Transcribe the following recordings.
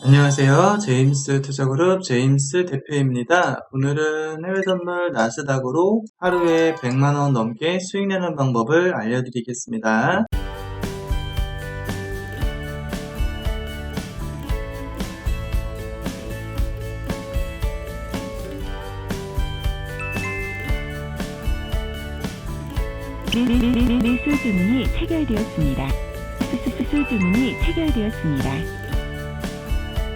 안녕하세요. 제임스 투자그룹 제임스 대표입니다. 오늘은 해외 선물 나스닥으로 하루에 100만원 넘게 수익 내는 방법을 알려드리겠습니다. 매수 주문이 체결되었습니다. 수수 주문이 체결되었습니다.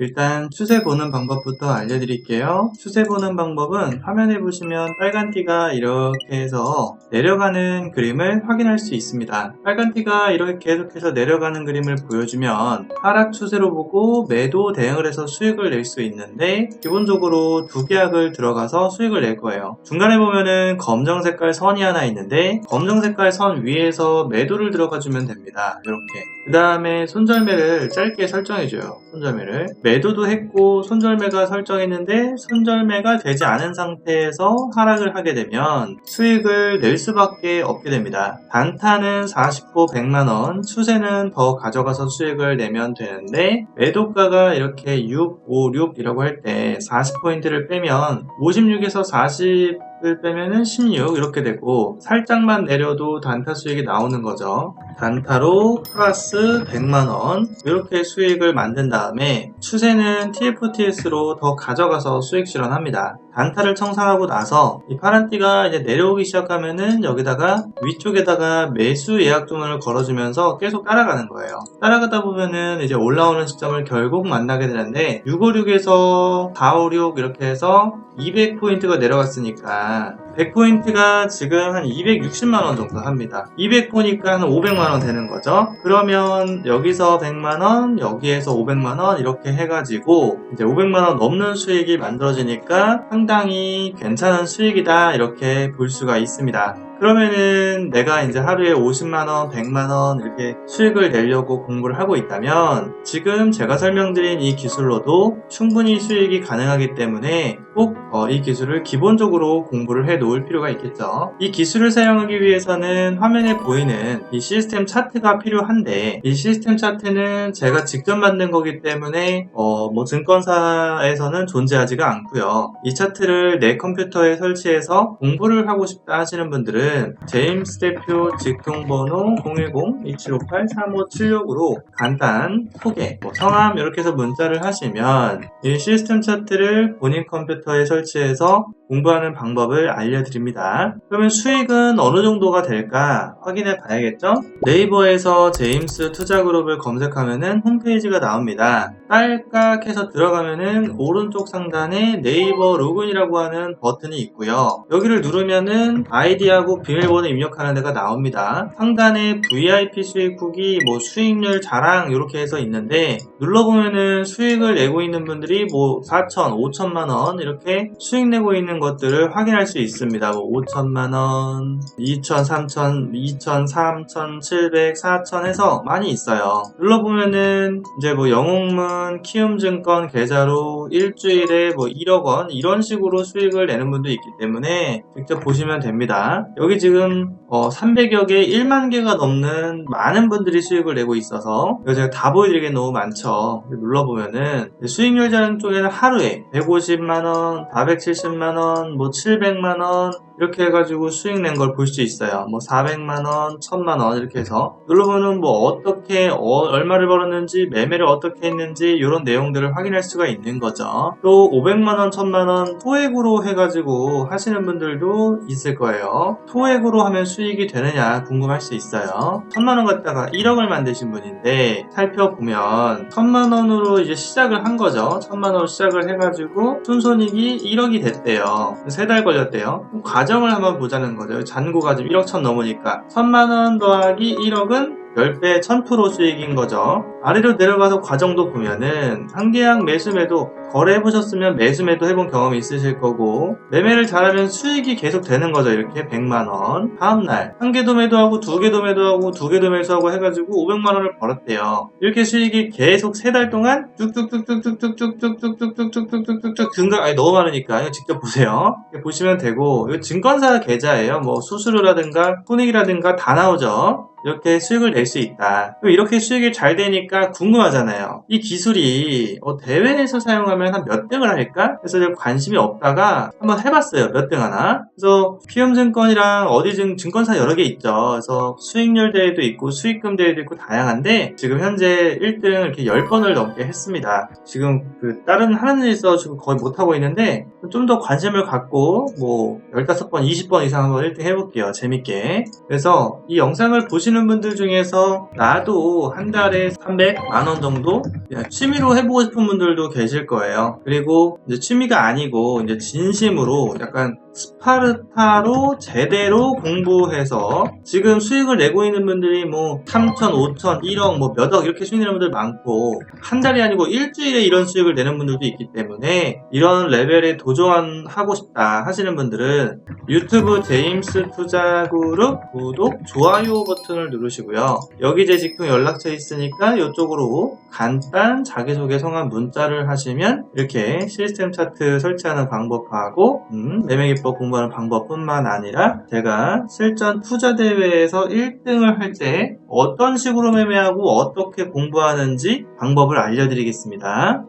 일단 추세 보는 방법부터 알려드릴게요. 추세 보는 방법은 화면에 보시면 빨간 띠가 이렇게 해서 내려가는 그림을 확인할 수 있습니다. 빨간 띠가 이렇게 계속해서 내려가는 그림을 보여주면 하락 추세로 보고 매도 대응을 해서 수익을 낼 수 있는데 기본적으로 두 계약을 들어가서 수익을 낼 거예요. 중간에 보면은 검정 색깔 선이 하나 있는데 검정 색깔 선 위에서 매도를 들어가 주면 됩니다. 이렇게. 그 다음에 손절매를 짧게 설정해줘요. 손절매를. 매도도 했고 손절매가 설정했는데 손절매가 되지 않은 상태에서 하락을 하게 되면 수익을 낼 수밖에 없게 됩니다. 단타는 40호 100만원, 추세는 더 가져가서 수익을 내면 되는데 매도가가 이렇게 6, 5, 6이라고 할 때 40포인트를 빼면 56에서 40 을 빼면은 16 이렇게 되고 살짝만 내려도 단타 수익이 나오는 거죠. 단타로 플러스 100만원 이렇게 수익을 만든 다음에 추세는 TFTS로 더 가져가서 수익 실현합니다. 단타를 청산하고 나서 이 파란띠가 이제 내려오기 시작하면은 여기다가 위쪽에다가 매수 예약 주문을 걸어주면서 계속 따라가는 거예요. 따라가다 보면은 이제 올라오는 시점을 결국 만나게 되는데 656에서 456 이렇게 해서 200포인트가 내려갔으니까 Nah, 100포인트가 지금 한 260만원 정도 합니다. 200포니까 한 500만원 되는 거죠. 그러면 여기서 100만원, 여기에서 500만원 이렇게 해가지고 이제 500만원 넘는 수익이 만들어지니까 상당히 괜찮은 수익이다 이렇게 볼 수가 있습니다. 그러면은 내가 이제 하루에 50만원, 100만원 이렇게 수익을 내려고 공부를 하고 있다면 지금 제가 설명드린 이 기술로도 충분히 수익이 가능하기 때문에 꼭이 기술을 기본적으로 공부를 해 놓을 필요가 있겠죠. 이 기술을 사용하기 위해서는 화면에 보이는 이 시스템 차트가 필요한데 이 시스템 차트는 제가 직접 만든 거기 때문에 어, 뭐 증권사에서는 존재하지가 않고요. 이 차트를 내 컴퓨터에 설치해서 공부를 하고 싶다 하시는 분들은 제임스 대표 직통번호 010-2758-3576으로 간단 소개, 뭐 성함 이렇게 해서 문자를 하시면 이 시스템 차트를 본인 컴퓨터에 설치해서 공부하는 방법을 알려드립니다. 그러면 수익은 어느 정도가 될까 확인해 봐야겠죠? 네이버에서 제임스 투자그룹을 검색하면은 홈페이지가 나옵니다. 딸깍 해서 들어가면은 오른쪽 상단에 네이버 로그인이라고 하는 버튼이 있고요. 여기를 누르면은 아이디하고 비밀번호 입력하는 데가 나옵니다. 상단에 VIP 수익 후기, 뭐 수익률 자랑 이렇게 해서 있는데 눌러보면은 수익을 내고 있는 분들이 뭐 4천, 5천만 원 이렇게 수익 내고 있는 것들을 확인할 수 있습니다. 뭐 5천만 원, 2천, 3천, 2천, 3천, 700, 4천 해서 많이 있어요. 눌러보면은 이제 뭐 영웅문, 키움증권 계좌로 일주일에 뭐 1억 원 이런 식으로 수익을 내는 분도 있기 때문에 직접 보시면 됩니다. 여기 지금 어 300여 개, 1만 개가 넘는 많은 분들이 수익을 내고 있어서 제가 다 보여드리기 너무 많죠. 눌러보면은 수익률 자랑 쪽에는 하루에 150만원, 470만원, 뭐 700만 원 이렇게 해가지고 수익 낸 걸 볼 수 있어요. 뭐 400만 원, 1000만 원 이렇게 해서 눌러보면 뭐 어떻게 어, 얼마를 벌었는지 매매를 어떻게 했는지 이런 내용들을 확인할 수가 있는 거죠. 또 500만 원, 1000만 원 토액으로 해가지고 하시는 분들도 있을 거예요. 토액으로 하면 수익이 되느냐 궁금할 수 있어요. 1000만 원 갖다가 1억을 만드신 분인데 살펴보면 1000만 원으로 이제 시작을 한 거죠. 1000만 원으로 시작을 해가지고 순손익이 1억이 됐대요. 3달 걸렸대요. 과정을 한번 보자는 거죠. 잔고가 지금 1억 천 넘으니까 1000만원 더하기 1억은 10배 1000% 수익인 거죠. 아래로 내려가서 과정도 보면은 한 계약 매수매도 거래해보셨으면 매수매도 해본 경험이 있으실 거고 매매를 잘하면 수익이 계속 되는 거죠. 이렇게 100만원. 다음날 한 개도 매도하고 두 개도 매도하고 두 개도 매수하고 해가지고 500만원을 벌었대요. 이렇게 수익이 계속 세 달 동안 쭉쭉쭉쭉쭉쭉쭉쭉쭉쭉쭉쭉쭉쭉쭉 증가 아니 너무 많으니까 직접 보세요. 보시면 되고 이거 증권사 계좌예요. 뭐 수수료라든가 손익이라든가 다 나오죠. 이렇게 수익을 낼 수 있다. 이렇게 수익이 잘 되니까 궁금하잖아요. 이 기술이 어, 대회에서 사용하면 한 몇 등을 할까? 그래서 관심이 없다가 한번 해봤어요. 몇 등 하나. 그래서 피움증권이랑 어디 증, 증권사 여러 개 있죠. 그래서 수익률 대회도 있고 수익금 대회도 있고 다양한데 지금 현재 1등 이렇게 10번을 넘게 했습니다. 지금 그 다른 하는 일 있어 지금 거의 못하고 있는데 좀 더 관심을 갖고 뭐 15번, 20번 이상 한번 1등 해볼게요. 재밌게. 그래서 이 영상을 보시 는 분들 중에서 나도 한 달에 300만 원 정도 그냥 취미로 해보고 싶은 분들도 계실 거예요. 그리고 이제 취미가 아니고 이제 진심으로 약간 스파르타로 제대로 공부해서 지금 수익을 내고 있는 분들이 뭐 3천, 5천, 1억, 뭐 몇억 이렇게 수익 내는 분들 많고 한 달이 아니고 일주일에 이런 수익을 내는 분들도 있기 때문에 이런 레벨에 도전하고 싶다 하시는 분들은 유튜브 제임스 투자 그룹 구독, 좋아요 버튼을 누르시고요. 여기 제 직통 연락처 있으니까 이쪽으로 간단 자기소개 성함 문자를 하시면 이렇게 시스템 차트 설치하는 방법하고 음, 매매 기법 공부하는 방법뿐만 아니라 제가 실전 투자 대회에서 1등을 할 때 어떤 식으로 매매하고 어떻게 공부하는지 방법을 알려드리겠습니다.